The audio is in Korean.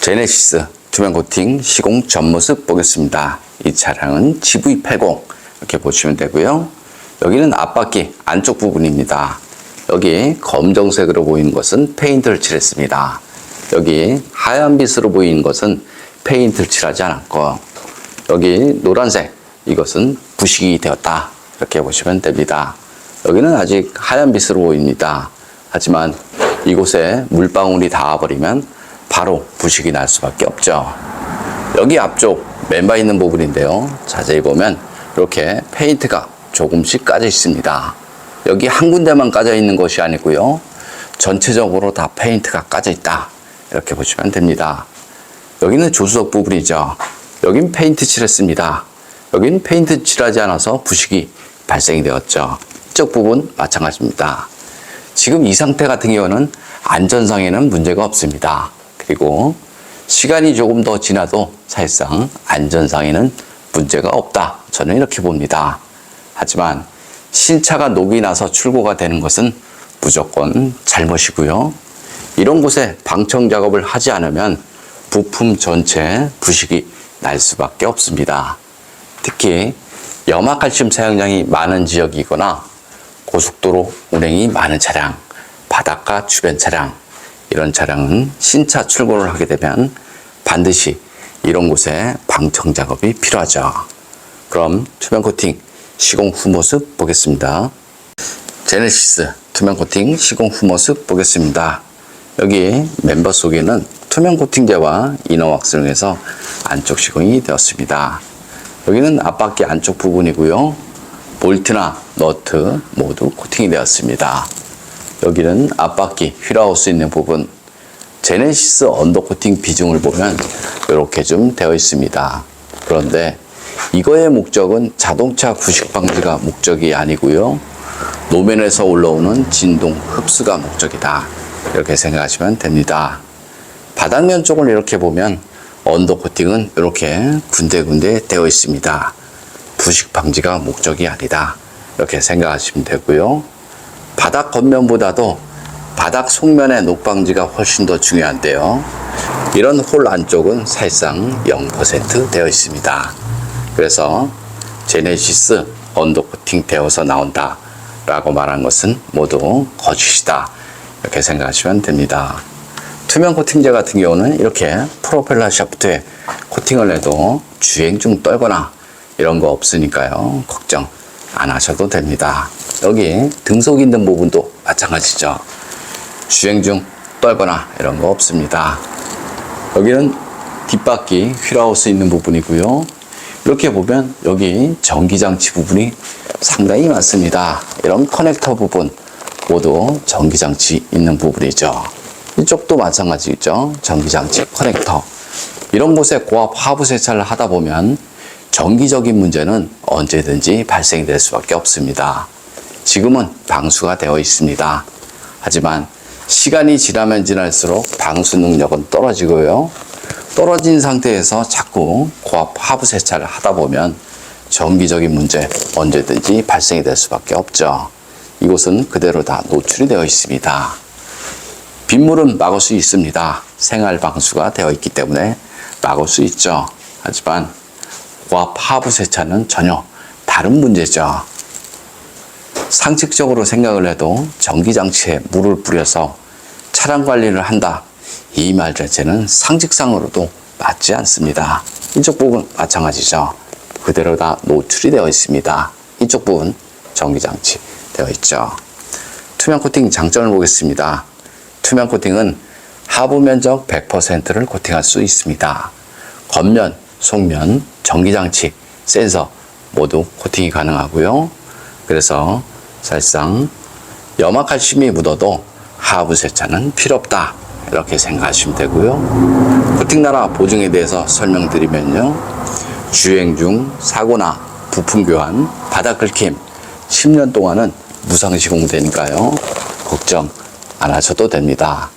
제네시스 투명 코팅 시공 전 모습 보겠습니다. 이 차량은 GV80 이렇게 보시면 되고요. 여기는 앞바퀴 안쪽 부분입니다. 여기 검정색으로 보이는 것은 페인트를 칠했습니다. 여기 하얀 빛으로 보이는 것은 페인트를 칠하지 않았고 여기 노란색 이것은 부식이 되었다 이렇게 보시면 됩니다. 여기는 아직 하얀 빛으로 보입니다. 하지만 이곳에 물방울이 닿아버리면 바로 부식이 날 수밖에 없죠. 여기 앞쪽 맨바 있는 부분인데요. 자세히 보면 이렇게 페인트가 조금씩 까져 있습니다. 여기 한 군데만 까져 있는 것이 아니고요. 전체적으로 다 페인트가 까져 있다. 이렇게 보시면 됩니다. 여기는 조수석 부분이죠. 여긴 페인트 칠했습니다. 여긴 페인트 칠하지 않아서 부식이 발생이 되었죠. 이쪽 부분 마찬가지입니다. 지금 이 상태 같은 경우는 안전상에는 문제가 없습니다. 그리고 시간이 조금 더 지나도 사실상 안전상에는 문제가 없다. 저는 이렇게 봅니다. 하지만 신차가 녹이 나서 출고가 되는 것은 무조건 잘못이고요. 이런 곳에 방청 작업을 하지 않으면 부품 전체 부식이 날 수밖에 없습니다. 특히 염화칼슘 사용량이 많은 지역이거나 고속도로 운행이 많은 차량, 바닷가 주변 차량, 이런 차량은 신차 출고를 하게 되면 반드시 이런 곳에 방청 작업이 필요하죠. 그럼 투명 코팅 시공 후 모습 보겠습니다. 제네시스 투명 코팅 시공 후 모습 보겠습니다. 여기 멤버 속에는 투명 코팅제와 이너 왁스를 해서 안쪽 시공이 되었습니다. 여기는 앞바퀴 안쪽 부분이고요. 볼트나 너트 모두 코팅이 되었습니다. 여기는 앞바퀴 휠하우스 있는 부분 제네시스 언더 코팅 비중을 보면 이렇게 좀 되어 있습니다. 그런데 이거의 목적은 자동차 부식 방지가 목적이 아니고요. 노면에서 올라오는 진동 흡수가 목적이다. 이렇게 생각하시면 됩니다. 바닥면 쪽을 이렇게 보면 언더 코팅은 이렇게 군데군데 되어 있습니다. 부식 방지가 목적이 아니다. 이렇게 생각하시면 되고요. 바닥 겉면보다도 바닥 속면의 녹방지가 훨씬 더 중요한데요. 이런 홀 안쪽은 사실상 0% 되어 있습니다. 그래서 제네시스 언더 코팅 되어서 나온다 라고 말한 것은 모두 거짓이다. 이렇게 생각하시면 됩니다. 투명 코팅제 같은 경우는 이렇게 프로펠러 샤프트에 코팅을 해도 주행 중 떨거나 이런 거 없으니까요. 걱정 안 하셔도 됩니다. 여기 등속 있는 부분도 마찬가지죠. 주행 중 떨거나 이런 거 없습니다. 여기는 뒷바퀴 휠하우스 있는 부분이고요. 이렇게 보면 여기 전기장치 부분이 상당히 많습니다. 이런 커넥터 부분 모두 전기장치 있는 부분이죠. 이쪽도 마찬가지죠. 전기장치 커넥터. 이런 곳에 고압 하부 세차를 하다 보면 정기적인 문제는 언제든지 발생될 수밖에 없습니다. 지금은 방수가 되어 있습니다. 하지만 시간이 지나면 지날수록 방수 능력은 떨어지고요. 떨어진 상태에서 자꾸 고압 하부 세차를 하다 보면 정기적인 문제 언제든지 발생이 될 수밖에 없죠. 이곳은 그대로 다 노출이 되어 있습니다. 빗물은 막을 수 있습니다. 생활 방수가 되어 있기 때문에 막을 수 있죠. 하지만 고압 하부 세차는 전혀 다른 문제죠. 상식적으로 생각을 해도 전기장치에 물을 뿌려서 차량 관리를 한다. 이 말 자체는 상식상으로도 맞지 않습니다. 이쪽 부분 마찬가지죠. 그대로 다 노출이 되어 있습니다. 이쪽 부분 전기장치 되어 있죠. 투명 코팅 장점을 보겠습니다. 투명 코팅은 하부 면적 100%를 코팅할 수 있습니다. 겉면, 속면, 전기장치, 센서 모두 코팅이 가능하고요. 그래서 사실상 염화칼슘이 묻어도 하부 세차는 필요 없다. 이렇게 생각하시면 되고요. 코팅 나라 보증에 대해서 설명드리면요. 주행 중 사고나 부품 교환, 바닥 긁힘 10년 동안은 무상 시공되니까요. 걱정 안 하셔도 됩니다.